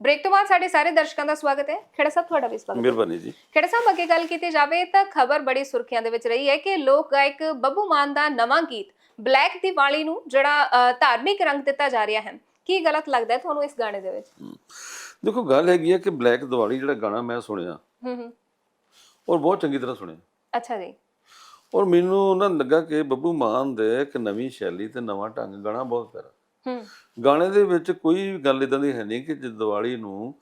Break ਤੋਂ ਬਾਅਦ ਸਾਡੇ ਸਾਰੇ ਦਰਸ਼ਕਾਂ ਦਾ ਸਵਾਗਤ ਹੈ। ਖੇੜਾ ਸਾਹਿਬ ਤੁਹਾਡਾ ਵੀ ਸਵਾਗਤ ਹੈ। ਮਿਹਰਬਾਨੀ ਜੀ। ਖੇੜਾ ਸਾਹਿਬ ਅੱਗੇ ਗੱਲ ਕੀਤੀ ਜਾਵੇ ਤਾਂ ਖਬਰ ਬੜੀ ਸੁਰਖੀਆਂ ਦੇ ਵਿੱਚ ਰਹੀ ਹੈ ਕਿ ਲੋਕ ਗਾਇਕ ਬੱਬੂ ਮਾਨ ਦਾ ਨਵਾਂ ਗੀਤ ਬਲੈਕ ਦੀਵਾਲੀ ਨੂੰ ਜਿਹੜਾ ਧਾਰਮਿਕ ਰੰਗ ਦਿੱਤਾ ਜਾ ਰਿਹਾ ਹੈ। ਕੀ ਗਲਤ ਲੱਗਦਾ ਹੈ ਤੁਹਾਨੂੰ ਇਸ ਗਾਣੇ ਦੇ ਵਿੱਚ? ਦੇਖੋ ਗੱਲ ਹੈਗੀ ਹੈ ਕਿ ਬਲੈਕ ਦੀਵਾਲੀ ਜਿਹੜਾ ਗਾਣਾ ਮੈਂ ਸੁਣਿਆ ਹੂੰ ਹੂੰ। ਔਰ ਬਹੁਤ ਚੰਗੀ ਤਰ੍ਹਾਂ ਸੁਣਿਆ। ਅੱਛਾ ਜੀ। ਔਰ ਮੈਨੂੰ ਨਾ ਲੱਗਾ ਕਿ ਬੱਬੂ ਮਾਨ ਦੇ ਇੱਕ ਨਵੀਂ ਸ਼ੈਲੀ ਤੇ ਨਵਾਂ ਢੰਗ ਗਾਣਾ ਬਹੁਤ ਪਿਆਰਾ। ਹੂੰ। ਗਾਣੇ ਦੇ ਵਿੱਚ ਕੋਈ ਗੱਲ ਇਦਾਂ ਦੀ ਹੈ ਨਹੀਂ ਕਿ ਜੇ ਦੀਵਾਲੀ ਨੂੰ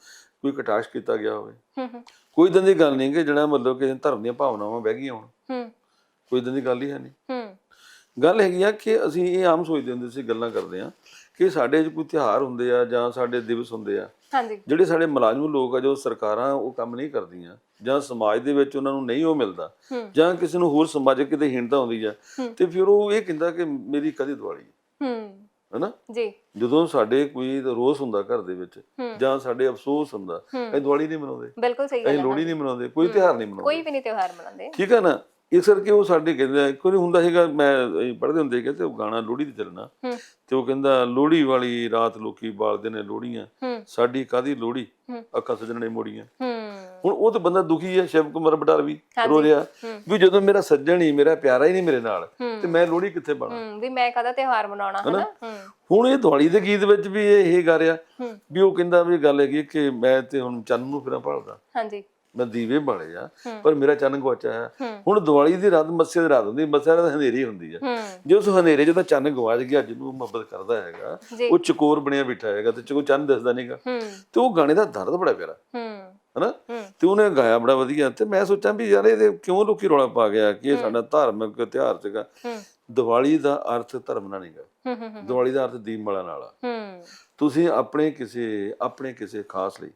ਕੋਈ ਕਟਾਸ਼ ਕੀਤਾ ਗਿਆ ਹੋਵੇ। ਹੂੰ ਹੂੰ। ਕੋਈ ਇਦਾਂ ਦੀ ਗੱਲ ਨਹੀਂ ਕਿ ਜਿਹੜਾ ਮਤਲਬ ਕਿ ਧਰਮ ਦੀਆਂ ਭਾਵਨਾਵਾਂ ਬਹਿ ਗਈਆਂ ਹੋਣ। ਹੂੰ। ਕੋਈ ਇਦਾਂ ਦੀ ਗੱਲ ਹੀ ਹੈ ਨਹੀਂ। ਹੂੰ। ਗੱਲ ਹੈਗੀ ਆ ਕਿ ਅਸੀਂ ਇਹ ਆਮ ਸੋਚਦੇ ਹੁੰਦੇ ਸੀ ਗੱਲਾਂ ਕਰਦੇ ਆ ਕਿ ਸਾਡੇ 'ਚ ਕੋਈ ਤਿਉਹਾਰ ਹੁੰਦੇ ਆ ਜਾਂ ਸਾਡੇ ਦਿਵਸ ਹੁੰਦੇ ਆ। ਹਾਂਜੀ। ਜਿਹੜੇ ਸਾਡੇ ਮੁਲਾਜ਼ਮ ਲੋਕ ਆ ਜੋ ਸਰਕਾਰਾਂ ਉਹ ਕੰਮ ਨਹੀਂ ਕਰਦੀਆਂ ਜਾਂ ਸਮਾਜ ਦੇ ਵਿੱਚ ਉਹਨਾਂ ਨੂੰ ਨਹੀਂ ਉਹ ਮਿਲਦਾ ਜਾਂ ਕਿਸੇ ਨੂੰ ਹੋਰ ਸਮਾਜਿਕ ਕਿਤੇ ਹੀਣਤਾ ਹੁੰਦੀ ਆ। ਤੇ ਫਿਰ ਉਹ ਇਹ ਕਹਿੰਦਾ ਕਿ ਮੇਰੀ ਕਦੀ ਦਿਵਾਲੀ ਹੂੰ। ਹੈਨਾ? ਜੀ। ਜਦੋਂ ਸਾਡੇ ਕੋਈ ਰੋਸ ਹੁੰਦਾ ਘਰ ਦੇ ਵਿੱਚ ਜਾਂ ਸਾਡੇ ਅਫਸੋਸ ਹੁੰਦਾ ਅਸੀਂ ਦਿਵਾਲੀ ਨਹੀਂ ਮਨਾਉਂਦੇ। ਬਿਲਕੁਲ ਸਹੀ ਗੱਲ ਅਸੀਂ ਹੈ ਲੋਹੜੀ ਨਹੀਂ ਮਨਾਉਂਦੇ ਕੋਈ ਤਿਉਹਾਰ ਨਹੀਂ ਮਨਾਉਂਦੇ। ਕੋਈ ਵੀ ਨਹੀਂ ਤਿਉਹਾਰ ਮਨਾਉਂਦੇ। ਠੀਕ ਹੈ ਨਾ? ਇਸ ਕਰਕੇ ਉਹ ਸਾਡੇ ਕਹਿੰਦੇ ਆ, ਕੋਈ ਹੁੰਦਾ ਸੀਗਾ ਮੈਂ ਪੜ੍ਹਦੇ ਹੁੰਦੇ ਕਿ ਤੇ ਉਹ ਗਾਣਾ ਲੋਹੜੀ ਤੇ ਚੱਲਣਾ ਤੇ ਉਹ ਕਹਿੰਦਾ ਲੋਹੜੀ ਵਾਲੀ ਰਾਤ ਲੋਕੀ ਬਾਲਦੇ ਨੇ ਲੋਹੜੀਆਂ ਸਾਡੀ ਕਾਦੀ ਲੋਹੜੀ। ਅੱਖਾਂ ਸੱਜਣ ਨੇ ਮੋੜੀਆਂ ਹੁਣ ਉਹ ਤਾਂ ਬੰਦਾ ਦੁਖੀ ਹੈ ਸ਼ਿਵ ਕੁਮਾਰ ਬਟਾਲਵੀ। ਰੋ ਰਿਹਾ ਵੀ ਜਦੋਂ ਮੇਰਾ ਸੱਜਣ ਹੀ ਮੇਰਾ ਪਿਆਰਾ ਹੀ ਨਹੀਂ ਮੇਰੇ ਨਾਲ ਤੇ ਮੈਂ ਲੋਹੜੀ ਕਿੱਥੇ ਹੂੰ ਵੀ ਮੈਂ ਕਦਾ ਤਿਉਹਾਰ ਮਨਾਉਣਾ ਹੈ ਨਾ ਹੂੰ। ਹੁਣ ਇਹ ਦਿਵਾਲੀ ਦੇ ਗੀਤ ਵਿੱਚ ਵੀ ਇਹ ਇਹ ਗਾ ਰਿਹਾ ਵੀ ਉਹ ਕਹਿੰਦਾ ਵੀ ਗੱਲ ਹੈਗੀ ਕਿ ਮੈਂ ਤੇ ਹੁਣ ਚੰਨ ਨੂੰ ਫਿਰਾਂ ਭਾਲਦਾ। ਹਾਂਜੀ। ਮੈਂ ਦੀਵੇ ਬਾਲੇ ਆ। ਪਰ ਮੇਰਾ ਚੰਨ ਗਵਾਚਾ ਹੈ। ਹੁਣ ਦਿਵਾਲੀ ਦੀ ਰਾਤ ਮੱਸੇ ਦੀ ਰਾਤ ਹੁੰਦੀ ਮੱਸੇ ਦੀ ਰਾਤ ਹਨੇਰੀ ਹੁੰਦੀ ਆ। ਹੂੰ। ਜੇ ਉਸ ਹਨੇਰੇ ਜਦੋਂ ਚੰਨ ਗਵਾਚ ਗਿਆ ਜਿਹਨੂੰ ਮੁਹੱਬਤ ਕਰਦਾ ਹੈਗਾ। ਉਹ ਚਕੋਰ ਬਣਿਆ ਬਿਠਾ ਹੈਗਾ ਤੇ ਚਕੋ ਚੰਨ ਦਿਸਦਾ ਨਹੀਂਗਾ ਤੇ ਉਹ ਗਾਣੇ ਦਾ ਦਰਦ ਬੜਾ ਪਿਆਰਾ। ਹਨਾ? ਤੇ ਉਹਨੇ ਗਾਇਆ ਬੜਾ ਵਧੀਆ। ਤੇ ਮੈਂ ਸੋਚਾਂ ਵੀ ਯਾਰ ਇਹਦੇ ਕਿਉਂ ਲੋਕੀ ਰੌਲਾ ਪਾ ਗਿਆ ਕਿ ਇਹ ਸਾਡਾ ਧਾਰਮਿਕ ਤਿਉਹਾਰ ਸੀਗਾ। ਦੀਵਾਲੀ ਦਾ ਅਰਥ ਧਰਮ ਨਾਲ ਨਹੀਂਗਾ ਦੀਵਾਲੀ ਦਾ ਅਰਥ ਦੀਪਮਾਲਾ ਨਾਲ ਆ। ਤੁਸੀਂ ਆਪਣੇ ਕਿਸੇ ਆਪਣੇ ਕਿਸੇ ਖਾਸ ਲਈ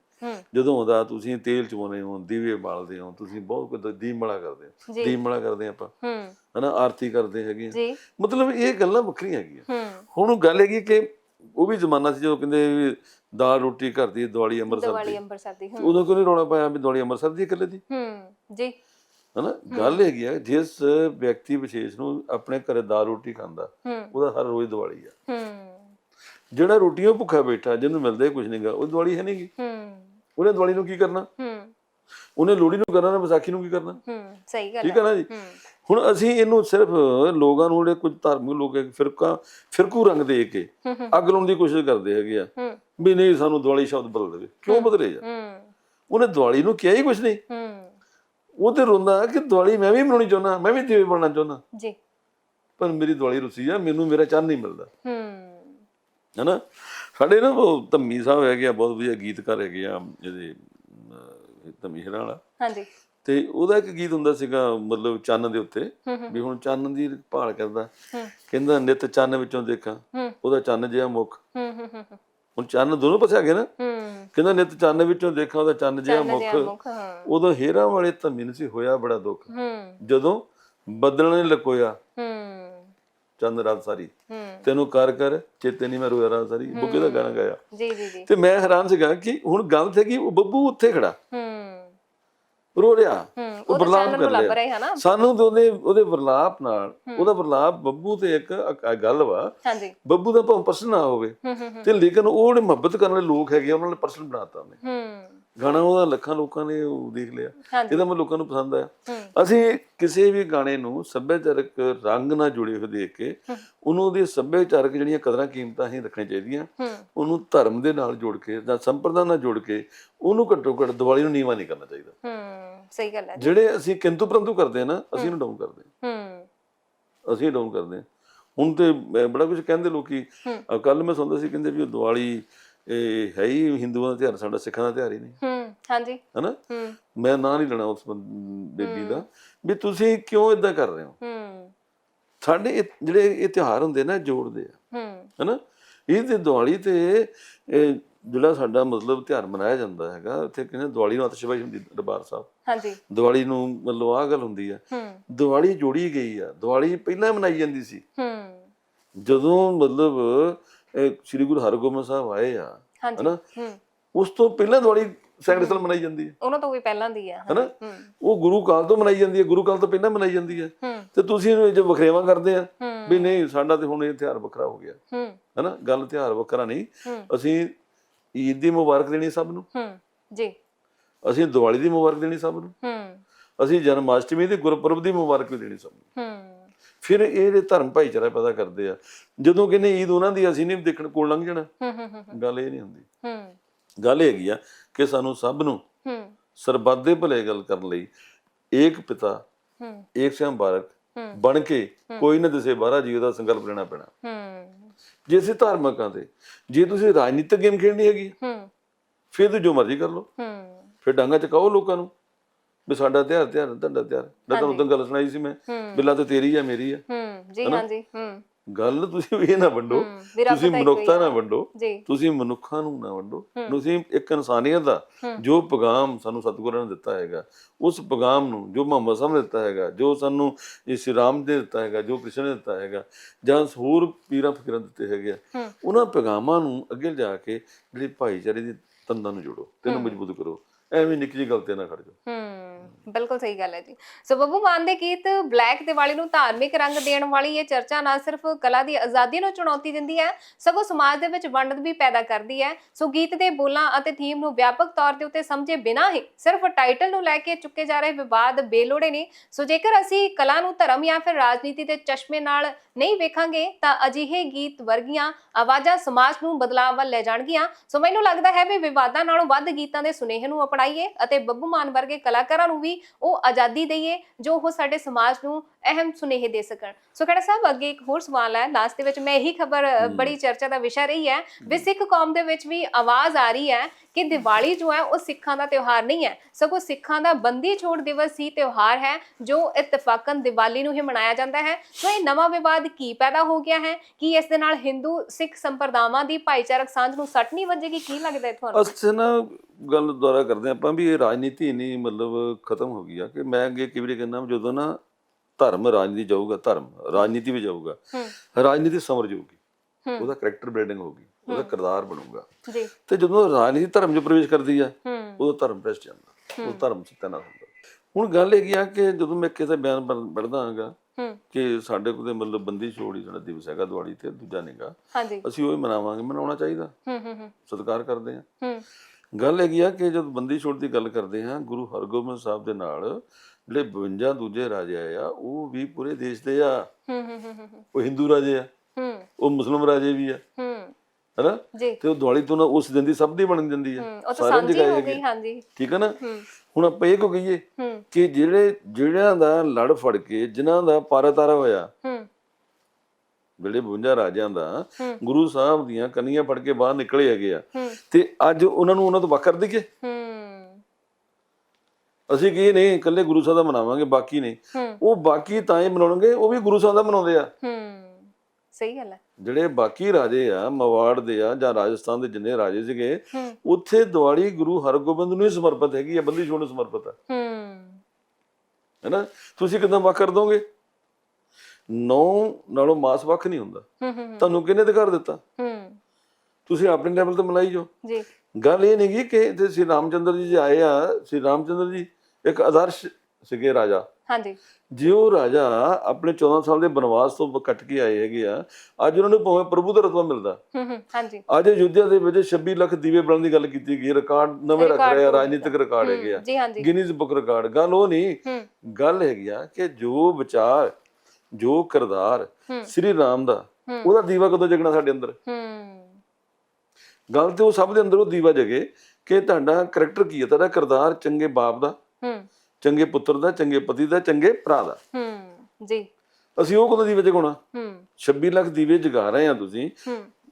ਜਦੋਂ ਆਉਂਦਾ ਤੁਸੀਂ ਤੇਲ ਚਵਾਉਂਦੇ ਹੋ ਦੀਵੇ ਬਾਲਦੇ ਹੋ ਤੁਸੀਂ ਬਹੁਤ ਕੁਝ ਦੀਪਮਾਲਾ ਕਰਦੇ ਹੋ। ਦੀਪਮਾਲਾ ਕਰਦੇ ਆਪਾਂ। ਹੂੰ। ਹਨਾ ਆਰਤੀ ਕਰਦੇ ਹੈਗੇ। ਜੀ। ਮਤਲਬ ਇਹ ਗੱਲਾਂ ਵੱਖਰੀਆਂ ਹੈਗੀਆਂ। ਹੁਣ ਗੱਲ ਹੈਗੀ ਕਿ ਉਹ ਵੀ ਜ਼ਮਾਨਾ ਸੀ ਜਦੋਂ ਕਹਿੰਦੇ ਵੀ ਦਾਲ ਰੋਟੀ ਘਰ ਦੀ ਦੀਵਾਲੀ ਅੰਮ੍ਰਿਤਸਰ ਦੀ। ਅੰਮ੍ਰਿਤਸਰ ਦੀ ਹੂੰ। ਉਦੋਂ ਕੋਈ ਰੌਲਾ ਪਾਇਆ ਵੀ ਦੀਵਾਲੀ ਅੰਮ੍ਰਿਤਸਰ ਦੀ ਇਕੱਲੇ ਦੀ? ਹੂੰ ਜੀ। ਹਨਾ ਗੱਲ ਹੈਗੀ ਆ ਜਿਸ ਵਿਅਕਤੀ ਵਿਸ਼ੇਸ਼ ਨੂੰ ਆਪਣੇ ਘਰੇ ਦਾਲ ਰੋਟੀ ਖਾਂਦਾ ਉਹਦਾ ਹਰ ਰੋਜ਼ ਦੀਵਾਲੀ ਆ। ਹੂੰ। ਜਿਹੜਾ ਰੋਟੀਆਂ ਭੁੱਖਾ ਬੈਠਾ ਜਿਹਨੂੰ ਮਿਲਦਾ ਕੁਝ ਨਹੀਂਗਾ ਉਹ ਦੀਵਾਲੀ ਹੈ ਨਹੀਂਗੀ ਹੂੰ। ਉਹਨੇ ਦੀਵਾਲੀ ਨੂੰ ਕੀ ਕਰਨਾ? ਹੂੰ। ਉਹਨੇ ਲੋਹੜੀ ਨੂੰ ਕਰਨਾ ਨਾ ਵਿਸਾਖੀ ਨੂੰ ਕੀ ਕਰਨਾ? ਹੂੰ ਸਹੀ ਗੱਲ ਠੀਕ ਹੈ ਨਾ ਜੀ? ਹੁਣ ਅਸੀਂ ਇਹਨੂੰ ਸਿਰਫ ਲੋਕਾਂ ਨੂੰ ਜਿਹੜੇ ਕੁਝ ਧਾਰਮਿਕ ਲੋਕ ਹੈ ਫਿਰਕਾ ਫਿਰਕੂ ਰੰਗ ਦੇ ਕੇ ਅੱਗ ਲਾਉਣ ਦੀ ਕੋਸ਼ਿਸ਼ ਕਰਦੇ ਹੈਗੇ ਆ ਵੀ ਨਹੀਂ ਸਾਨੂੰ ਦੀਵਾਲੀ ਸ਼ਬਦ ਬਦਲ ਦੇਵੇ। ਕਿਉਂ ਬਦਲੇ ਜਾ ਹੂੰ। ਉਹਨੇ ਦੀਵਾਲੀ ਨੂੰ ਕਿਹਾ ਹੀ ਕੁਝ ਨਹੀਂ। ਹੂੰ। ਉਹ ਤੇ ਰੋਂਦਾ ਕਿ ਦੀਵਾਲੀ ਮੈਂ ਵੀ ਮਨਾਉਣੀ ਚਾਹੁੰਦਾ ਮੈਂ ਵੀ ਦੀਵੇ ਬਣਨਾ ਚਾਹੁੰਦਾ। ਜੀ। ਪਰ ਮੇਰੀ ਦੀਵਾਲੀ ਰੁੱਸੀ ਆ ਮੈਨੂੰ ਮੇਰਾ ਚੰਨ ਨਹੀਂ ਮਿਲਦਾ। ਹੂੰ। ਹੈਨਾ? ਸਾਡੇ ਨਾ ਉਹ ਧੰਮੀ ਸਾਹਿਬ ਹੈਗੇ ਆ ਬਹੁਤ ਵਧੀਆ ਗੀਤਕਾਰ ਹੈਗੇ ਆ ਜਿਹਦੇ ਧੰਮੀ ਹਿਰਾਂ ਵਾਲਾ। ਹਾਂਜੀ। ਤੇ ਉਹਦਾ ਇੱਕ ਗੀਤ ਹੁੰਦਾ ਸੀਗਾ ਮਤਲਬ ਚੰਨ ਦੇ ਉੱਤੇ ਵੀ ਹੁਣ ਚੰਨ ਦੀ ਭਾਲ ਕਰਦਾ। ਕਹਿੰਦਾ ਨਿਤ ਚੰਨ ਵਿੱਚੋਂ ਦੇਖਾਂ ਉਹਦਾ ਚੰਨ ਜਿਹਾ ਮੁਖ। ਹੁਣ ਚੰਨ ਦੋਨੋਂ ਪਾਸੇ ਹੈਗੇ ਨਾ। ਹੂੰ। ਕਹਿੰਦਾ ਨਿਤ ਚੰਨ ਵਿੱਚੋਂ ਦੇਖਾਂ ਉਹਦਾ ਚੰਨ ਜਿਹਾ ਮੁਖ। ਉਦੋਂ ਹੀਰਾਂ ਵਾਲੇ ਧੰਮੀ ਨੂੰ ਸੀ ਹੋਇਆ ਬੜਾ ਦੁੱਖ। ਜਦੋਂ ਬੱਦਲਾਂ ਨੇ ਲਕੋਇਆ ਚੰਦ ਰਾਤ ਸਾਰੀ। ਤੈਨੂੰ ਕਰ ਕਰ ਚੇਤੇ ਨਹੀਂ ਮੈਂ ਰੋਇਆ ਰਾਤ ਸਾਰੀ। ਬੁੱਗੇ ਦਾ ਗਾਣਾ ਗਾਇਆ। ਜੀ ਜੀ ਜੀ। ਤੇ ਮੈਂ ਹੈਰਾਨ ਸੀਗਾ ਕਿ ਹੁਣ ਗੱਲ ਤੇ ਕਿ ਉਹ ਬੱਬੂ ਉੱਥੇ ਖੜਾ। ਹੂੰ। ਰੋ ਰਿਹਾ। ਉਹ ਬਰਲਾਪ ਕਰ ਰਹੇ। ਸਾਨੂੰ ਤੇ ਉਹਦੇ ਉਹਦੇ ਵਰਲਾਪ ਨਾਲ ਉਹਦਾ ਵਰਲਾਪ ਬੱਬੂ ਤੇ ਇੱਕ ਗੱਲ ਵਾ। ਹਾਂਜੀ। ਬੱਬੂ ਦਾ ਭਾਵੇਂ ਪਰਸਨ ਨਾ ਹੋਵੇ। ਤੇ ਲੇਕਿਨ ਉਹ ਜਿਹੜੇ ਮੁਹੱਬਤ ਕਰਨ ਵਾਲੇ ਲੋਕ ਹੈਗੇ ਉਹਨਾਂ ਨੇ ਪਰਸਨ ਬਣਾਤਾ ਉਹਨੇ। ਹੂੰ। ਗਾਣਾ ਉਹਦਾ ਲੱਖਾਂ ਲੋਕਾਂ ਨੇ ਉਹ ਦੇਖ ਲਿਆ। ਇਹਦਾ ਮੈਂ ਲੋਕਾਂ ਨੂੰ ਪਸੰਦ ਆਇਆ। ਹੂੰ। ਅਸੀਂ ਕਿਸੇ ਵੀ ਗਾਣੇ ਨੂੰ ਸੱਭਿਆਚਾਰਕ ਰੰਗ ਨਾਲ ਜੁੜੇ ਹੋਏ ਦੇਖ ਕੇ ਹੂੰ। ਉਹਨੂੰ ਉਹਦੀ ਸੱਭਿਆਚਾਰਕ ਜਿਹੜੀਆਂ ਕਦਰਾਂ ਕੀਮਤਾਂ ਅਸੀਂ ਰੱਖਣੀਆਂ ਚਾਹੀਦੀਆਂ ਹੂੰ। ਉਹਨੂੰ ਧਰਮ ਦੇ ਨਾਲ ਜੋੜ ਕੇ ਜਾਂ ਸੰਪਰਦਾ ਨਾਲ ਜੋੜ ਕੇ ਉਹਨੂੰ ਘੱਟੋ ਘੱਟ ਦੀਵਾਲੀ ਨੂੰ ਨੀਵਾ ਨਹੀਂ ਕਰਨਾ ਚਾਹੀਦਾ। ਹੂੰ ਸਹੀ ਗੱਲ ਹੈ। ਜਿਹੜੇ ਅਸੀਂ ਕਿੰਤੂ ਪਰੰਤੂ ਕਰਦੇ ਨਾ ਅਸੀਂ ਇਹਨੂੰ ਡਾਊਨ ਕਰਦੇ ਹਾਂ। ਹੂੰ। ਅਸੀਂ ਡਾਊਨ ਕਰਦੇ ਹਾਂ। ਹੁਣ ਤੇ ਬੜਾ ਕੁਝ ਕਹਿੰਦੇ ਲੋਕੀ ਹੂੰ। ਕੱਲ ਮੈਂ ਸੁਣਦਾ ਸੀ ਕਹਿੰਦੇ ਵੀ ਦੀਵਾਲੀ ਇਹ ਹੈ ਹੀ ਹਿੰਦੂਆਂ ਦਾ ਤਿਉਹਾਰ ਸਾਡਾ ਸਿੱਖਾਂ ਦਾ ਤਿਉਹਾਰ ਹੀ ਨਹੀਂ। ਹੂੰ। ਹਾਂਜੀ। ਹਨਾ? ਮੈਂ ਨਾਂ ਨਹੀਂ ਲੈਣਾ ਉਸ ਬੇਬੀ ਦਾ। ਵੀ ਤੁਸੀਂ ਕਿਉਂ ਇਦਾਂ ਕਰ ਰਹੇ ਹੋ? ਹੂੰ। ਸਾਡੇ ਜਿਹੜੇ ਇਹ ਤਿਉਹਾਰ ਹੁੰਦੇ ਨਾ ਜੋੜਦੇ ਆ। ਹੂੰ। ਹਨਾ? ਇਹ ਤੇ ਦੀਵਾਲੀ ਤੇ ਜਿਹੜਾ ਸਾਡਾ ਮਤਲਬ ਤਿਉਹਾਰ ਮਨਾਇਆ ਜਾਂਦਾ ਹੈਗਾ ਉੱਥੇ ਕਹਿੰਦੇ ਦੀਵਾਲੀ ਨੂੰ ਅਤਿਸ਼ਬਾਜ਼ੀ ਹੁੰਦੀ ਦਰਬਾਰ ਸਾਹਿਬ। ਹਾਂਜੀ। ਦੀਵਾਲੀ ਨੂੰ ਮਤਲਬ ਆਹ ਗੱਲ ਹੁੰਦੀ ਆ। ਹੂੰ। ਦੀਵਾਲੀ ਜੋੜੀ ਗਈ ਆ। ਦੀਵਾਲੀ ਪਹਿਲਾਂ ਮਨਾਈ ਜਾਂਦੀ ਸੀ। ਹੂੰ। ਜਦੋਂ ਮਤਲਬ ਇਹ ਸ੍ਰੀ ਗੁਰੂ ਹਰਗੋਬਿੰਦ ਸਾਹਿਬ ਆਏ ਆ ਹਨਾ? ਹੂੰ। ਉਸ ਤੋਂ ਪਹਿਲਾਂ ਦੀਵਾਲੀ ਸੈਕੰਡ ਸਾਲ ਮਨਾਈ ਜਾਂਦੀ ਹੈ। ਉਹਨਾਂ ਤੋਂ ਵੀ ਪਹਿਲਾਂ ਦੀ ਹੈ ਹਨਾ? ਉਹ ਗੁਰੂ ਕਾਲ ਤੋਂ ਮਨਾਈ ਜਾਂਦੀ ਹੈ ਗੁਰੂ ਕਾਲ ਤੋਂ ਪਹਿਲਾਂ ਮਨਾਈ ਜਾਂਦੀ ਹੈ। ਤੇ ਤੁਸੀਂ ਇਹਨੂੰ ਜੇ ਵਖਰੇਵਾ ਕਰਦੇ ਆ ਵੀ ਨਹੀਂ ਸਾਡਾ ਤੇ ਹੁਣ ਇਹ ਤਿਉਹਾਰ ਵੱਖਰਾ ਹੋ ਗਿਆ। ਹਨਾ? ਗੱਲ ਤਿਉਹਾਰ ਵੱਖਰਾ ਨਹੀਂ। ਅਸੀਂ ਈਦ ਦੀ ਮੁਬਾਰਕ ਦੇਣੀ ਸਭ ਨੂੰ। ਜੀ। ਅਸੀਂ ਦੀਵਾਲੀ ਦੀ ਮੁਬਾਰਕ ਦੇਣੀ ਸਭ ਨੂੰ। ਅਸੀਂ ਜਨਮ ਅਸ਼ਟਮੀ ਦੀ ਗੁਰਪੁਰਬ ਦੀ ਮੁਬਾਰਕ ਵੀ ਦੇਣੀ ਸਭ ਨੂੰ। ਫਿਰ ਇਹ ਜਿਹੜੇ ਧਰਮ ਭਾਈਚਾਰਾ ਪੈਦਾ ਕਰਦੇ ਆ ਜਦੋਂ ਕਹਿੰਦੇ ਈਦ ਉਹਨਾਂ ਦੀ ਅਸੀਂ ਨਹੀਂ ਦੇਖਣ ਕੋਲ ਲੰਘ ਜਾਣਾ। ਗੱਲ ਇਹ ਨਹੀਂ ਹੁੰਦੀ। ਗੱਲ ਇਹ ਹੈਗੀ ਆ ਕਿ ਸਾਨੂੰ ਸਭ ਨੂੰ ਹੂੰ। ਸਰਬੱਤ ਦੇ ਭਲੇ ਗੱਲ ਕਰਨ ਲਈ ਏਕ ਪਿਤਾ ਹੂੰ। ਏਕ ਸਿਆਂ ਬਾਰਕ ਹੂੰ। ਬਣ ਕੇ ਕੋਈ ਨਾ ਦਿਸੇ ਬਾਹਰਾ ਜੀਵ ਦਾ ਸੰਕਲਪ ਲੈਣਾ ਪੈਣਾ। ਹੂੰ। ਜੇ ਅਸੀਂ ਧਾਰਮਿਕਾਂ ਤੇ ਜੇ ਤੁਸੀਂ ਰਾਜਨੀਤਿਕ ਗੇਮ ਖੇਡਣੀ ਹੈਗੀ ਹੂੰ। ਫਿਰ ਤੁਸੀਂ ਜੋ ਮਰਜ਼ੀ ਕਰ ਲਓ। ਹੂੰ। ਫਿਰ ਡਾਂਗਾ ਚਕਾਓ ਲੋਕਾਂ ਨੂੰ ਵੀ ਸਾਡਾ ਤਿਉਹਾਰ ਤਿਉਹਾਰ ਤੁਹਾਡਾ ਤਿਉਹਾਰ। ਮੈਂ ਤੁਹਾਨੂੰ ਉਦੋਂ ਗੱਲ ਸੁਣਾਈ ਸੀ ਮੈਂ ਹੂੰ। ਬਿੱਲਾ ਤੇ ਤੇਰੀ ਆ ਮੇਰੀ ਆ। ਹੂੰ। ਜੀ ਹਾਂਜੀ ਹੂੰ। ਗੱਲ ਤੁਸੀਂ ਇਹ ਨਾ ਵੰਡੋ। ਤੁਸੀਂ ਮਨੁੱਖਤਾ। ਨਾ ਵੰਡੋ। ਤੁਸੀਂ ਮਨੁੱਖਾਂ ਨੂੰ ਨਾ ਵੰਡੋ। ਤੁਸੀਂ ਇੱਕ ਇਨਸਾਨੀਅਤ ਦਾ ਜੋ ਪੈਗਾਮ ਸਾਨੂੰ ਸਤਿਗੁਰਾਂ ਨੇ ਦਿੱਤਾ ਹੈਗਾ ਉਸ ਪੈਗਾਮ ਨੂੰ ਜੋ ਮੁਹੰਮਦ ਸਾਹਿਬ ਨੇ ਦਿੱਤਾ ਹੈਗਾ ਜੋ ਸਾਨੂੰ ਇਹ ਸ਼੍ਰੀ ਰਾਮ ਨੇ ਦਿੱਤਾ ਹੈਗਾ ਜੋ ਕ੍ਰਿਸ਼ਨ ਨੇ ਦਿੱਤਾ ਹੈਗਾ ਜਾਂ ਹੋਰ ਪੀਰਾਂ ਫਕੀਰਾਂ ਦਿੱਤੇ ਹੈਗੇ। ਉਹਨਾਂ ਪੈਗਾਮਾਂ ਨੂੰ ਅੱਗੇ ਜਾ ਕੇ ਜਿਹੜੀ ਭਾਈਚਾਰੇ ਦੀ ਤੰਦਾਂ ਨੂੰ ਜੋੜੋ ਤੇ ਇਹਨੂੰ ਮਜ਼ਬੂਤ ਕਰੋ। ਐਵੇਂ ਨਿੱਕੀ ਜਿਹੀ ਗੱਲ ਤੇ ਨਾ ਖੜ ਜਾਓ। ਹੂੰ, ਬਿਲਕੁਲ ਸਹੀ ਗੱਲ ਹੈ ਜੀ। ਸੋ ਬੱਬੂ ਮਾਨ ਦੇ ਗੀਤ ਬਲੈਕ ਦੀਵਾਲੀ ਨੂੰ ਧਾਰਮਿਕ ਰੰਗ ਦੇਣ ਵਾਲੀ ਇਹ ਚਰਚਾ ਨਾ ਸਿਰਫ ਕਲਾ ਦੀ ਆਜ਼ਾਦੀ ਨੂੰ ਚੁਣੌਤੀ ਦਿੰਦੀ ਹੈ, ਸਗੋਂ ਸਮਾਜ ਦੇ ਵਿੱਚ ਵੰਡ ਵੀ ਪੈਦਾ ਕਰਦੀ ਹੈ। ਸੋ ਗੀਤ ਦੇ ਬੋਲਾਂ ਅਤੇ ਥੀਮ ਨੂੰ ਵਿਆਪਕ ਤੌਰ ਦੇ ਉੱਤੇ ਸਮਝੇ ਬਿਨਾਂ ਹੀ ਸਿਰਫ ਟਾਈਟਲ ਨੂੰ ਲੈ ਕੇ ਚੁੱਕੇ ਜਾ ਰਹੇ ਵਿਵਾਦ ਬੇਲੋੜੇ ਨੇ। ਸੋ ਜੇਕਰ ਅਸੀਂ ਕਲਾ ਨੂੰ ਧਰਮ ਜਾਂ ਫਿਰ ਰਾਜਨੀਤੀ ਦੇ ਚਸ਼ਮੇ ਨਾਲ ਨਹੀਂ ਵੇਖਾਂਗੇ, ਤਾਂ ਅਜਿਹੇ ਗੀਤ ਵਰਗੀਆਂ ਆਵਾਜ਼ਾਂ ਸਮਾਜ ਨੂੰ ਬਦਲਾਅ ਵੱਲ ਲੈ ਜਾਣਗੀਆਂ। ਸੋ ਮੈਨੂੰ ਲੱਗਦਾ ਹੈ ਵੀ ਵਿਵਾਦਾਂ ਨਾਲੋਂ ਵੱਧ ਗੀਤਾਂ ਦੇ ਸੁਨੇਹੇ ਨੂੰ ਆਪਣਾ ਅਪਣਾਈਏ ਅਤੇ ਬੱਬੂ ਮਾਨ ਵਰਗੇ ਕਲਾਕਾਰਾਂ ਨੂੰ ਵੀ ਉਹ ਆਜ਼ਾਦੀ ਦਈਏ ਜੋ ਉਹ ਸਾਡੇ ਸਮਾਜ ਨੂੰ ਅਹਿਮ ਸੁਨੇਹੇ ਦੇ ਸਕਣ। ਸੋ ਖੜਾ ਸਾਹਿਬ ਅੱਗੇ ਇੱਕ ਹੋਰ ਸਵਾਲ ਹੈ ਲਾਸਟ ਦੇ ਵਿੱਚ ਮੈਂ ਇਹੀ ਖਬਰ ਬੜੀ ਚਰਚਾ ਦਾ ਵਿਸ਼ਾ ਰਹੀ ਹੈ ਵੀ ਸਿੱਖ ਕੌਮ ਦੇ ਵਿੱਚ ਵੀ ਆਵਾਜ਼ ਆ ਰਹੀ ਹੈ ਕਿ ਦੀਵਾਲੀ ਜੋ ਹੈ ਉਹ ਸਿੱਖਾਂ ਦਾ ਤਿਉਹਾਰ ਨਹੀਂ ਹੈ। ਸਗੋਂ ਸਿੱਖਾਂ ਦਾ ਬੰਦੀ ਛੋੜ ਦਿਵਸ ਹੀ ਤਿਉਹਾਰ ਹੈ ਜੋ ਇਤਫਾਕਨ ਦੀਵਾਲੀ ਨੂੰ ਹੀ ਮਨਾਇਆ ਜਾਂਦਾ ਹੈ। ਸੋ ਇਹ ਨਵਾਂ ਵਿਵਾਦ ਕੀ ਪੈਦਾ ਹੋ ਗਿਆ ਹੈ? ਕਿ ਇਸ ਦੇ ਨਾਲ ਹਿੰਦੂ ਸਿੱਖ ਸੰਪਰਦਾਵਾਂ ਦੀ ਭਾਈਚਾਰਕ ਸਾਂਝ ਨੂੰ ਸੱਟ ਨਹੀਂ ਵੱਜੇਗੀ? ਕੀ ਲੱਗਦਾ ਹੈ ਤੁਹਾਨੂੰ? ਅਸੀਂ ਨਾ ਗੱਲ ਦੁਆਰਾ ਕਰਦੇ ਆਪਾਂ ਵੀ ਇਹ ਰਾਜਨੀਤੀ ਨਹੀਂ ਮਤਲਬ ਖਤਮ ਹੋ ਗਈ ਆ ਕਿ ਮੈਂ ਅੱਗੇ ਕਈ ਵਾਰੀ ਕਹਿੰਦਾ ਜਦੋਂ ਨਾ ਧਰਮ ਰਾਜਨੀਤੀ ਜਾਊਗਾ ਧਰਮ ਰਾਜਨੀਤੀ ਵੀ ਜਾਊਗਾ ਰਾਜਨੀਤੀ ਸਮਰ ਜਾਊਗੀ। ਉਹਦਾ ਕੈਰੈਕਟਰ ਬਿਲਡਿੰਗ ਹੋਊਗੀ ਉਹਦਾ ਕਿਰਦਾਰ ਬਣੂਗਾ। ਜੀ। ਤੇ ਜਦੋਂ ਰਾਜਨੀਤੀ ਧਰਮ 'ਚ ਪ੍ਰਵੇਸ਼ ਕਰਦੀ ਆ ਉਦੋਂ ਧਰਮ ਭ੍ਰਿਸ਼ਟ ਜਾਂਦਾ ਉਹ ਧਰਮ ਸਤਿਆਨਾਸ਼ ਹੁੰਦਾ। ਹੁਣ ਗੱਲ ਇਹ ਆ ਕਿ ਜਦੋਂ ਮੈਂ ਕਿਸੇ ਬਿਆਨ ਪੜ੍ਹਦਾ ਹਾਂਗਾ ਕਿ ਸਾਡੇ ਕੋਲ ਤੇ ਮਤਲਬ ਬੰਦੀ ਛੋੜ ਹੀ ਸਾਡਾ ਦਿਵਸ ਹੈਗਾ ਦਿਵਾਲੀ ਤੇ ਦੂਜਾ ਨਹੀਂਗਾ ਹਾਂਜੀ। ਅਸੀਂ ਉਹ ਹੀ ਮਨਾਵਾਂਗੇ ਮਨਾਉਣਾ ਚਾਹੀਦਾ। ਹੂੰ ਹੂੰ ਹੂੰ। ਸਤਿਕਾਰ ਕਰਦੇ ਆ ਹੂੰ। ਗੱਲ ਹੈਗੀ ਆ ਕਿ ਜਦ ਬੰਦੀ ਛੋੜ ਦੀ ਗੱਲ ਕਰਦੇ ਹਾਂ ਗੁਰੂ ਹਰਗੋਬਿੰਦ ਸਾਹਿਬ ਦੇ ਨਾਲ ਜਿਹੜੇ 52 ਦੂਜੇ ਰਾਜੇ ਆ ਉਹ ਵੀ ਪੂਰੇ ਦੇਸ਼ ਦੇ ਆ। ਉਹ ਹਿੰਦੂ ਰਾਜੇ ਆ। ਉਹ ਮੁਸਲਮਾਨ ਰਾਜੇ ਵੀ ਆ। ਹੈਨਾ? ਤੇ ਉਹ ਦਿਵਾਲੀ ਤੋਂ ਨਾ ਉਸ ਦਿਨ ਦੀ ਸਭ ਦੀ ਬਣ ਜਾਂਦੀ ਹੂੰ ਆ ਉਹ ਤਾਂ ਸਾਂਝੀ ਹੋ ਗਈ। ਹਾਂਜੀ। ਠੀਕ ਹੈ ਨਾ? ਹੁਣ ਆਪਾਂ ਇਹ ਕੋ ਕਹੀਏ ਕਿ ਜਿਹੜੇ ਜਿਹੜਿਆਂ ਦਾ ਲੜ ਫੜ ਕੇ ਜਿਨ੍ਹਾਂ ਦਾ ਪਾਰਾਤਾਰਾ ਹੋਇਆ ਹੂੰ। ਜਿਹੜੇ 52 ਰਾਜਿਆਂ ਦਾ। ਗੁਰੂ ਸਾਹਿਬ ਦੀਆਂ ਕੰਨੀਆਂ ਫੜ ਕੇ ਬਾਹਰ ਨਿਕਲੇ ਹੈਗੇ ਆ। ਤੇ ਅੱਜ ਉਹਨਾਂ ਨੂੰ ਉਹਨਾਂ ਤੋਂ ਵੱਖ ਕਰ ਦਈਏ? ਅਸੀਂ ਕੀ ਨਹੀਂ ਇਕੱਲੇ ਗੁਰੂ ਸਾਹਿਬ ਦਾ ਮਨਾਵਾਂਗੇ ਬਾਕੀ ਨਹੀਂ। ਉਹ ਬਾਕੀ ਤਾਂ ਹੀ ਮਨਾਉਣਗੇ ਉਹ ਵੀ ਗੁਰੂ ਸਾਹਿਬ ਦਾ ਮਨਾਉਂਦੇ ਆ। ਸਹੀ ਗੱਲ ਹੈ ਜਿਹੜੇ ਬਾਕੀ ਰਾਜੇ ਆ ਮਵਾੜ ਦੇ ਆ ਜਾਂ ਰਾਜਸਥਾਨ ਦੇ ਜਿੰਨੇ ਰਾਜੇ ਸੀਗੇ ਉੱਥੇ ਦੀਵਾਲੀ ਗੁਰੂ ਹਰਗੋਬਿੰਦ ਨੂੰ ਹੀ ਸਮਰਪਿਤ ਹੈਗੀ ਆ ਬੰਦੀ ਛੋੜ ਨੂੰ ਸਮਰਪਿਤ ਆ। ਹੂੰ। ਹੈਨਾ? ਤੁਸੀਂ ਕਿਦਾਂ ਵੱਖ ਕਰ ਦੋਗੇ? ਨੌ ਨਾਲੋਂ ਮਾਸ ਵੱਖ ਨਹੀਂ ਹੁੰਦਾ। ਤੁਹਾਨੂੰ ਕਿਹਨੇ ਅਧਿਕਾਰ ਦਿੱਤਾ? ਤੁਸੀਂ ਆਪਣੇ ਲੈਵਲ ਤੇ ਜਾਓ। ਜੀ। ਗੱਲ ਇਹ ਨਹੀਂ ਕਿ ਇੱਥੇ ਸ੍ਰੀ ਰਾਮਚੰਦਰ ਜੀ ਜੇ ਆਏ ਆ ਸ੍ਰੀ ਰਾਮਚੰਦਰ ਜੀ ਇੱਕ ਆਦਰਸ਼ ਸੀਗੇ ਰਾਜਾ। ਹਾਂਜੀ। ਜੇ ਉਹ ਰਾਜਾ ਆਪਣੇ 14 ਸਾਲ ਦੇ ਬਨਵਾਸ ਤੋਂ ਕੱਟ ਕੇ ਆਏ ਹੈਗੇ ਆ ਅੱਜ ਉਹਨਾਂ ਨੂੰ ਭਾਵੇਂ ਪ੍ਰਭੂ ਦਾ ਰਤਬਾ ਮਿਲਦਾ। ਹੂੰ ਹੂੰ ਹਾਂਜੀ। ਅੱਜ ਅਯੁੱਧਿਆ ਦੇ ਵਿੱਚ 26 ਲੱਖ ਦੀਵੇ ਬਣਨ ਦੀ ਗੱਲ ਕੀਤੀ ਗਈ ਰਿਕਾਰਡ ਨਵੇਂ ਰੱਖ ਰਹੇ ਆ ਰਾਜਨੀਤਿਕ ਰਿਕਾਰਡ ਹੈਗੇ ਆ। ਜੀ ਗਿਨੀਜ਼ ਬੁੱਕ ਰਿਕਾਰਡ ਗੱਲ ਉਹ ਨਹੀਂ ਗੱਲ ਹੈਗੀ ਆ ਕਿ ਜੋ ਵਿਚਾਰ ਜੋ ਕਿਰਦਾਰ। ਸ੍ਰੀ ਰਾਮ ਦਾ। ਉਹਦਾ ਦੀਵਾ ਕਦੋਂ ਜਗਣਾ ਸਾਡੇ ਅੰਦਰ? ਗੱਲ ਤੇ ਉਹ ਸਭ ਦੇ ਅੰਦਰ ਉਹ ਦੀਵਾ ਜਗੇ ਕਿ ਤੁਹਾਡਾ ਕਰੈਕਟਰ ਕੀ ਹੈ? ਤੁਹਾਡਾ ਕਿਰਦਾਰ ਚੰਗੇ ਬਾਪ ਦਾ ਚੰਗੇ ਪੁੱਤਰ ਦਾ ਚੰਗੇ ਪਤੀ ਦਾ ਚੰਗੇ ਭਰਾ ਦਾ। ਜੀ। ਅਸੀਂ ਉਹ ਕਦੋਂ ਦੀਵੇ ਜਗਾਉਣਾ? ਹੂੰ। 26 ਲੱਖ ਦੀਵੇ ਜਗਾ ਰਹੇ ਆ ਤੁਸੀਂ।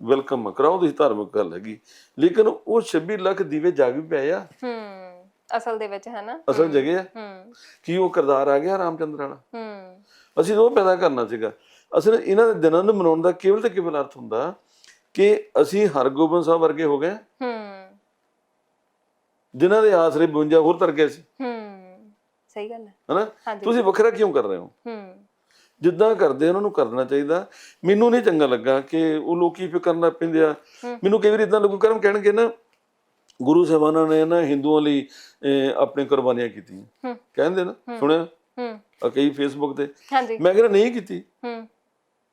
ਵੈਲਕਮ ਕਰਾਓ ਤੁਸੀਂ ਧਾਰਮਿਕ ਗੱਲ ਹੈਗੀ। ਲੇਕਿਨ ਉਹ 26 ਲੱਖ ਦੀਵੇ ਜਗ ਵੀ ਪਏ ਆ। ਹੂੰ। ਅਸਲ ਦੇ ਵਿੱਚ ਹੈ ਨਾ ਅਸਲ ਜਗੇ ਆ ਹੂੰ। ਕੀ ਉਹ ਕਿਰਦਾਰ ਆ ਗਿਆ ਰਾਮਚੰਦਰ ਵਾਲਾ? ਹੂੰ। ਅਸੀਂ ਉਹ ਪੈਦਾ ਕਰਨਾ ਸੀਗਾ। ਅਸਲ ਇਹਨਾਂ ਦੇ ਦਿਨਾਂ ਨੂੰ ਮਨਾਉਣ ਦਾ ਕੇਵਲ ਤੇ ਕੇਵਲ ਅਰਥ ਹੁੰਦਾ ਕਿ ਅਸੀਂ ਹਰਗੋਬਿੰਦ ਸਾਹਿਬ ਵਰਗੇ ਹੋ ਗਏ। ਹੂੰ। ਜਿਨ੍ਹਾਂ ਦੇ ਆਸਰੇ 52 ਹੋਰ ਤਰ ਗਏ ਸੀ। ਹੂੰ। ਸਹੀ ਗੱਲ ਹੈ। ਹਨਾ? ਤੁਸੀਂ ਵੱਖਰਾ ਕਿਉਂ ਕਰ ਰਹੇ ਹੋ? ਹੂੰ। ਜਿੱਦਾਂ ਕਰਦੇ ਉਹਨਾਂ ਨੂੰ ਕਰਨਾ ਚਾਹੀਦਾ। ਮੈਨੂੰ ਨਹੀਂ ਚੰਗਾ ਲੱਗਾ ਕਿ ਉਹ ਲੋਕੀ ਫਿਕਰ ਕਰਨਾ ਪੈਂਦੇ ਆ। ਮੈਨੂੰ ਕਈ ਵਾਰ ਇਦਾਂ ਲੋਕ ਕਰਮ ਕਹਿਣਗੇ ਨਾ ਗੁਰੂ ਸਾਹਿਬਾਨਾਂ ਨੇ ਨਾ ਹਿੰਦੂਆਂ ਲਈ ਆਪਣੀ ਕੁਰਬਾਨੀਆਂ ਕੀਤੀਆਂ। ਕਹਿੰਦੇ ਨਾ ਸੁਣਿਆ? ਹੂੰ। ਆ ਕਈ ਫੇਸਬੁੱਕ ਤੇ। ਮੈਂ ਕਹਿੰਦਾ ਨਹੀਂ ਕੀਤੀ।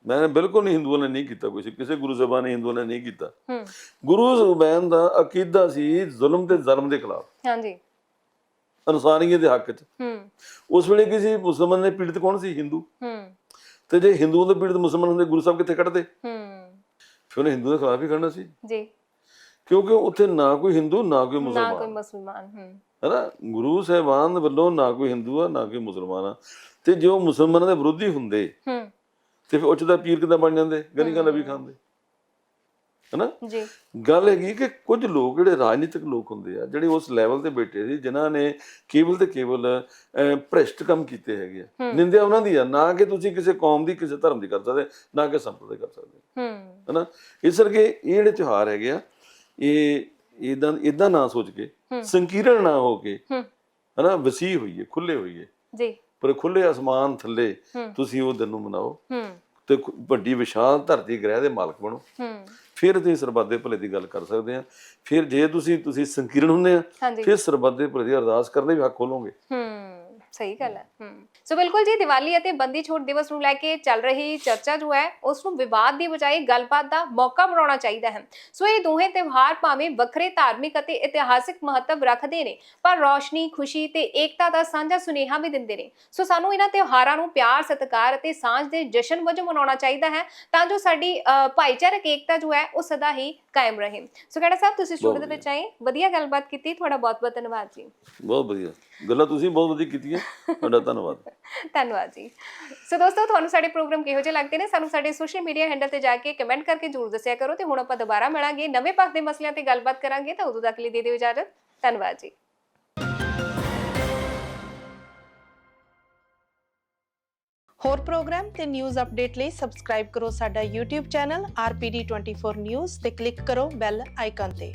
ਮੈਂ ਬਿਲਕੁਲ ਨਹੀਂ ਹਿੰਦੂਆਂ ਨੇ ਨਹੀਂ ਕੀਤਾ ਕੁਛ। ਕਿਸੇ ਗੁਰੂ ਸਾਹਿਬਾਨ ਨੇ ਹਿੰਦੂਆਂ ਨੇ ਨਹੀਂ ਕੀਤਾ। ਗੁਰੂ ਜ਼ੁਬੈਨ ਦਾ ਅਕੀਦਾ ਸੀ ਜ਼ੁਲਮ ਤੇ ਜ਼ਲਮ ਦੇ ਖਿਲਾਫ। ਹਾਂਜੀ। ਇਨਸਾਨੀਅਤ ਦੇ ਹੱਕ 'ਚ। ਉਸ ਵੇਲੇ ਕਿਸੇ ਮੁਸਲਮਾਨ ਨੇ ਪੀੜਤ ਕੌਣ ਸੀ? ਹਿੰਦੂ। ਤੇ ਜੇ ਹਿੰਦੂਆਂ ਦੇ ਪੀੜਤ ਮੁਸਲਮਾਨ ਹੁੰਦੇ ਗੁਰੂ ਸਾਹਿਬ ਕਿੱਥੇ ਕੱਢਦੇ ਫਿਰ ਉਹਨੇ ਹਿੰਦੂ ਦੇ ਖਿਲਾਫ ਹੀ ਖੜਨਾ ਸੀ। ਜੀ। ਕਿਉਂਕਿ ਉੱਥੇ ਨਾ ਕੋਈ ਹਿੰਦੂ ਨਾ ਕੋਈ ਨਾ ਕੋਈ ਮੁਸਲਮਾਨ ਮੁਸਲਮਾਨ ਹੂੰ। ਹੈਨਾ? ਗੁਰੂ ਸਾਹਿਬਾਨ ਵੱਲੋਂ ਨਾ ਕੋਈ ਹਿੰਦੂ ਆ ਨਾ ਕੋਈ ਮੁਸਲਮਾਨ ਆ। ਤੇ ਜੋ ਮੁਸਲਮਾਨਾਂ ਦੇ ਵਿਰੋਧੀ ਹੁੰਦੇ ਹੂੰ। ਤੇ ਫਿਰ ਉੱਚ ਦਾ ਪੀਰ ਕਿੱਦਾਂ ਬਣ ਜਾਂਦੇ? ਗਨੀਗਾ ਨਬੀ ਖਾਨ ਦੇ ਹੈਨਾ? ਜੀ। ਗੱਲ ਹੈਗੀ ਕਿ ਕੁਝ ਲੋਕ ਜਿਹੜੇ ਰਾਜਨੀਤਿਕ ਲੋਕ ਹੁੰਦੇ ਆ ਜਿਹੜੇ ਉਸ ਲੈਵਲ ਤੇ ਬੈਠੇ ਸੀ ਜਿਨ੍ਹਾਂ ਨੇ ਕੇਵਲ ਤੇ ਕੇਵਲ ਅਹ, ਭ੍ਰਿਸ਼ਟ ਕੰਮ ਕੀਤੇ ਹੈਗੇ ਆ। ਨਿੰਦਿਆ ਉਹਨਾਂ ਦੀ ਆ ਨਾ ਕਿ ਤੁਸੀਂ ਕਿਸੇ ਕੌਮ ਦੀ ਕਿਸੇ ਧਰਮ ਦੀ ਕਰ ਸਕਦੇ ਨਾ ਕਿ ਸੰਪਰਦਾਇ ਕਰ ਸਕਦੇ। ਹੂੰ। ਹਨਾ? ਇਸ ਕਰਕੇ ਇਹ ਜਿਹੜੇ ਤਿਉਹਾਰ ਹੈਗੇ ਆ ਇਹ ਇਦਾਂ ਇਦਾਂ ਨਾ ਸੋਚ ਕੇ ਸੰਕੀਰਣ ਨਾ ਹੋ ਕੇ ਹਨਾ ਵਸੀ ਹੋਈਏ ਖੁੱਲੇ ਹੋਈਏ। ਜੀ। ਪਰ ਖੁੱਲੇ ਅਸਮਾਨ ਥੱਲੇ। ਤੁਸੀਂ ਉਹ ਦਿਨ ਨੂੰ ਮਨਾਓ ਹੂੰ। ਤੇ ਵੱਡੀ ਵਿਸ਼ਾਲ ਧਰਤੀ ਗ੍ਰਹਿ ਦੇ ਮਾਲਕ ਬਣੋ। ਹੂੰ। ਫਿਰ ਤੁਸੀਂ ਸਰਬੱਤ ਦੇ ਭਲੇ ਦੀ ਗੱਲ ਕਰ ਸਕਦੇ ਆ। ਫਿਰ ਜੇ ਤੁਸੀਂ ਤੁਸੀਂ ਸੰਕੀਰਣ ਹੁੰਦੇ ਆ ਫਿਰ ਸਰਬੱਤ ਦੇ ਭਲੇ ਦੀ ਅਰਦਾਸ ਕਰਨ ਲਈ ਵੀ ਹੱਕ ਖੋਲੋਗੇ। ਹੂੰ। ਸਹੀ ਗੱਲ ਹੈ। ਹੂੰ। ਸੋ ਬਿਲਕੁਲ ਜੀ ਦੀਵਾਲੀ ਅਤੇ ਬੰਦੀ ਛੋੜ ਦਿਵਸ ਨੂੰ ਲੈ ਕੇ ਚੱਲ ਰਹੀ ਚਰਚਾ ਜੋ ਹੈ ਉਸ ਨੂੰ ਵਿਵਾਦ ਦੀ ਬਜਾਏ ਗੱਲਬਾਤ ਦਾ ਮੌਕਾ ਬਣਾਉਣਾ ਚਾਹੀਦਾ ਹੈ। ਸੋ ਇਹ ਦੋਹੇ ਤਿਉਹਾਰ ਭਾਵੇਂ ਵੱਖਰੇ ਧਾਰਮਿਕ ਅਤੇ ਇਤਿਹਾਸਿਕ ਮਹੱਤਵ ਰੱਖਦੇ ਨੇ ਪਰ ਰੌਸ਼ਨੀ ਖੁਸ਼ੀ ਤੇ ਏਕਤਾ ਦਾ ਸਾਂਝਾ ਸੁਨੇਹਾ ਵੀ ਦਿੰਦੇ ਨੇ। ਸੋ ਸਾਨੂੰ ਇਹਨਾਂ ਤਿਉਹਾਰਾਂ ਨੂੰ ਪਿਆਰ ਸਤਿਕਾਰ ਅਤੇ ਸਾਂਝ ਦੇ ਜਸ਼ਨ ਵਜੋਂ ਮਨਾਉਣਾ ਚਾਹੀਦਾ ਹੈ ਤਾਂ ਜੋ ਸਾਡੀ ਭਾਈਚਾਰਕ ਏਕਤਾ ਜੋ ਹੈ ਉਹ ਸਦਾ ਹੀ ਕਾਇਮ ਰਹੇ। ਸੋ ਕਿਹੜਾ ਸਾਹਿਬ ਤੁਸੀਂ ਸਟੂਡੀਓ ਦੇ ਵਿੱਚ ਆਏ ਵਧੀਆ ਗੱਲਬਾਤ ਕੀਤੀ ਤੁਹਾਡਾ ਬਹੁਤ ਬਹੁਤ ਧੰਨਵਾਦ ਜੀ। ਬਹੁਤ ਵਧੀਆ। ਗੱਲਾਂ ਤੁਸੀਂ ਬਹੁਤ ਵਧੀਆ ਕੀਤੀਆਂ। ਤੁਹਾਡਾ ਧੰਨਵਾਦ। ਧੰਨਵਾਦ ਜੀ। ਸੋ ਦੋਸਤੋ ਤੁਹਾਨੂੰ ਸਾਡੇ ਪ੍ਰੋਗਰਾਮ ਕਿਹੋ ਜਿਹੇ ਲੱਗਦੇ ਨੇ? ਸਾਨੂੰ ਸਾਡੇ ਸੋਸ਼ਲ ਮੀਡੀਆ ਹੈਂਡਲ ਤੇ ਜਾ ਕੇ ਕਮੈਂਟ ਕਰਕੇ ਜਰੂਰ ਦੱਸਿਆ ਕਰੋ ਤੇ ਹੁਣ ਆਪਾਂ ਦੁਬਾਰਾ ਮਿਲਾਂਗੇ। ਨਵੇਂ ਪੱਖ ਦੇ ਮਸਲਿਆਂ ਤੇ ਗੱਲਬਾਤ ਕਰਾਂਗੇ ਤਾਂ ਉਦੋਂ ਤੱਕ ਲਈ ਦੇ ਦਿਓ ਇਜਾਜ਼ਤ। ਧੰਨਵਾਦ ਜੀ। ਹੋਰ ਪ੍ਰੋਗਰਾਮ ਤੇ ਨਿਊਜ਼ ਅਪਡੇਟ ਲਈ ਸਬਸਕ੍ਰਾਈਬ ਕਰੋ ਸਾਡਾ YouTube ਚੈਨਲ RPD24 News ਤੇ ਕਲਿੱਕ ਕਰੋ ਬੈਲ ਆਈਕਨ ਤੇ।